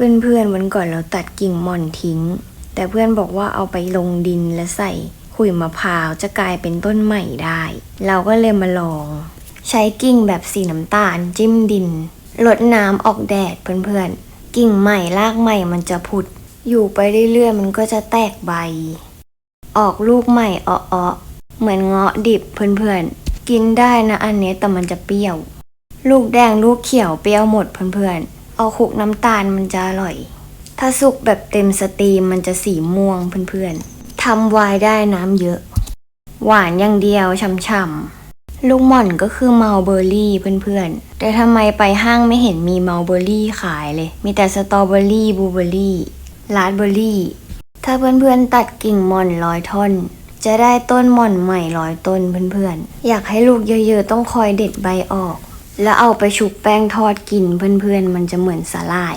เพื่อนๆวันก่อนเราตัดกิ่งหม่อนทิ้ง แต่เพื่อนบอกว่าเอาไปลงดินและใส่ขุยมะพร้าวจะกลายเป็นต้นใหม่ได้ เราก็เลยมาลอง ใช้กิ่งแบบสีน้ำตาลจิ้มดินลดน้ำออกแดดเพื่อนๆ กิ่งใหม่รากใหม่มันจะผุด อยู่ไปเรื่อยๆ มันก็จะแตกใบ ออกลูกใหม่เอ้อเหมือนเงาะดิบเพื่อนๆ กินได้นะอันนี้แต่มันจะเปรี้ยว ลูกแดงลูกเขียวเปรี้ยวหมดเพื่อนๆ เอาคลุกน้ำตาลมันจะอร่อย ถ้าสุกแบบเต็มสตรีมมันจะสีม่วงเพื่อนๆทำไวน์ได้น้ำเยอะ หวานอย่างเดียวช่ำๆลูกหม่อนก็คือเมาเบอร์รี่เพื่อนๆ แต่ทำไมไปห้างไม่เห็นมีเมาเบอร์รี่ขายเลย มีแต่สตรอเบอร์รี่บลูเบอร์รี่ราสเบอร์รี่ถ้าเพื่อนๆตัดกิ่งหม่อนร้อยท่อนจะได้ต้นหม่อนใหม่ร้อยต้นเพื่อนๆ อยากให้ลูกเยอะๆ ต้องคอยเด็ดใบออก แล้วเอาไปชุบแป้งทอดกินเพื่อนๆ มันจะเหมือนสาลาย